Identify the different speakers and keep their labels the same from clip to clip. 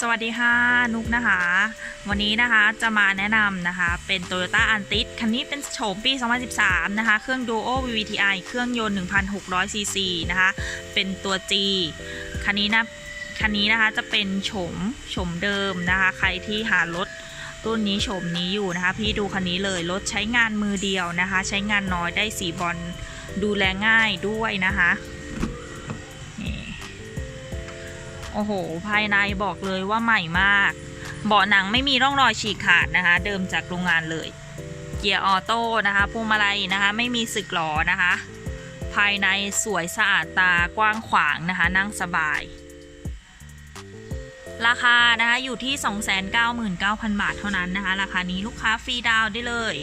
Speaker 1: สวัสดีค่ะนุกนะคะ วันนี้นะคะจะมาแนะนำนะคะ เป็น Toyota a n t i s คันนี้เป็นโฉมปี 2013 นะคะ เครื่อง Duo VVTi เครื่องยนต์ 1,600 cc นะคะ เป็นตัว G คันนี้นะคันนี้นะคะจะเป็นโฉมโฉมเดิมนะคะ ใครที่หารถรุ่นนี้โฉมนี้อยู่นะคะ พี่ดูคันนี้เลยรถใช้งานมือเดียวนะคะ ใช้งานน้อยได้สีบอลดูแลง่ายด้วยนะคะ โอ้โห ภายในบอกเลยว่าใหม่มาก เบาะหนังไม่มีร่องรอยฉีกขาดนะคะ เดิมจากโรงงานเลย เกียร์ออโต้นะคะพวงมาลัยนะคะ ไม่มีสึกหรอนะคะ ภายในสวยสะอาดตากว้างขวางนะคะ นั่งสบาย ราคานะคะอยู่ที่ 299,000 บาทเท่านั้นนะคะ ราคานี้ลูกค้าฟรีดาวได้เลย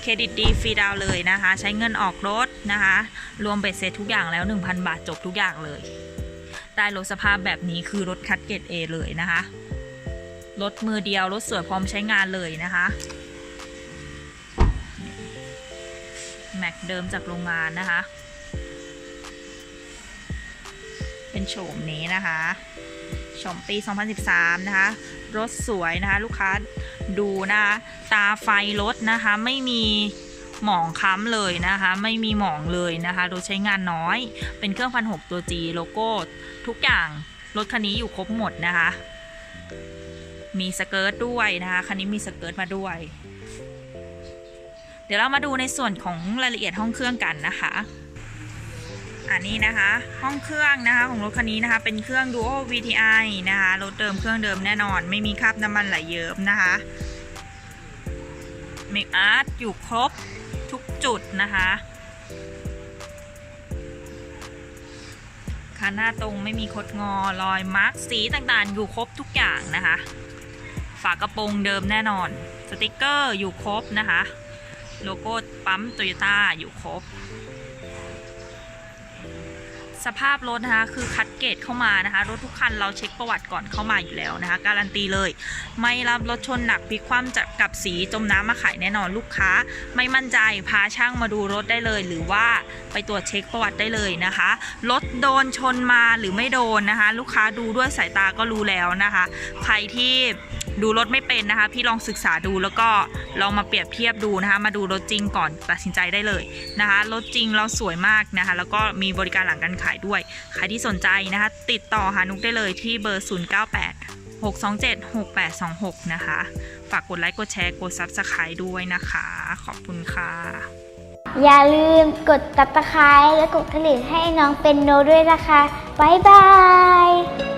Speaker 1: เครดิตดีฟรีดาวเลยนะคะ ใช้เงินออกรถนะคะ รวมเบ็ดเสร็จทุกอย่างแล้ว 1,000 บาทจบทุกอย่างเลย ได้รถสภาพแบบนี้คือรถคัดเกรด A เลยนะคะ รถมือเดียว รถสวยพร้อมใช้งานเลยนะคะ แม็กเดิมจากโรงงานนะคะ เป็นโฉมนี้นะคะโฉมปี 2013 นะคะ รถสวยนะคะ ลูกค้าดูนะคะ ตาไฟรถนะคะ ไม่มี หมองค้ำเลยนะคะ ไม่มีหมองเลยนะคะรถใช้งานน้อย เป็นเครื่องพันหกตัว G โลโก้ ทุกอย่างรถคันนี้อยู่ครบหมดนะคะ มีสเกิร์ตด้วยนะคะคันนี้มีสเกิร์ตมาด้วย เดี๋ยวเรามาดูในส่วนของรายละเอียดห้องเครื่องกันนะคะอันนี้นะคะห้องเครื่องนะคะของรถคันนี้นะคะ เป็นเครื่อง Duo VTI นะคะรถเดิมเครื่องเดิมแน่นอน ไม่มีคราบน้ำมันไหลเยิ้มนะคะ เมคอาร์ตอยู่ครบทุกจุดนะคะคันหน้าตรงไม่มีคดงอรอยมาร์กสีต่างๆ อยู่ครบทุกอย่างนะคะ ฝากระโปรงเดิมแน่นอน สติกเกอร์อยู่ครบนะคะ โลโก้ปั๊มโตโยต้าอยู่ครบ สภาพรถนะคะคือคัดเกรดเข้ามานะคะ รถทุกคันเราเช็คประวัติก่อนเข้ามาอยู่แล้วนะคะ การันตีเลย ไม่รับรถชนหนักพลิกคว่ำจากกับสีจมน้ำมาขายแน่นอนลูกค้า ไม่มั่นใจพาช่างมาดูรถได้เลย หรือว่าไปตรวจเช็คประวัติได้เลยนะคะ รถโดนชนมาหรือไม่โดนนะคะ ลูกค้าดูด้วยสายตาก็รู้แล้วนะคะ ใครที่ ดูรถไม่เป็นนะคะ พี่ลองศึกษาดูแล้วก็ลองมาเปรียบเทียบดูนะคะ มาดูรถจริงก่อนตัดสินใจได้เลยนะคะรถจริงเราสวยมากนะคะ แล้วก็มีบริการหลังการขายด้วย ใครที่สนใจนะคะ ติดต่อหานุกได้เลยที่เบอร์ 098 627 6826 นะคะ ฝากกดไลค์กดแชร์กด Subscribe ด้วยนะคะ ขอบคุณค่ะ
Speaker 2: อย่าลืมกดตับตะไคร้และกดกระดิ่งให้น้องเป็นโนด้วยนะคะ บ๊ายบาย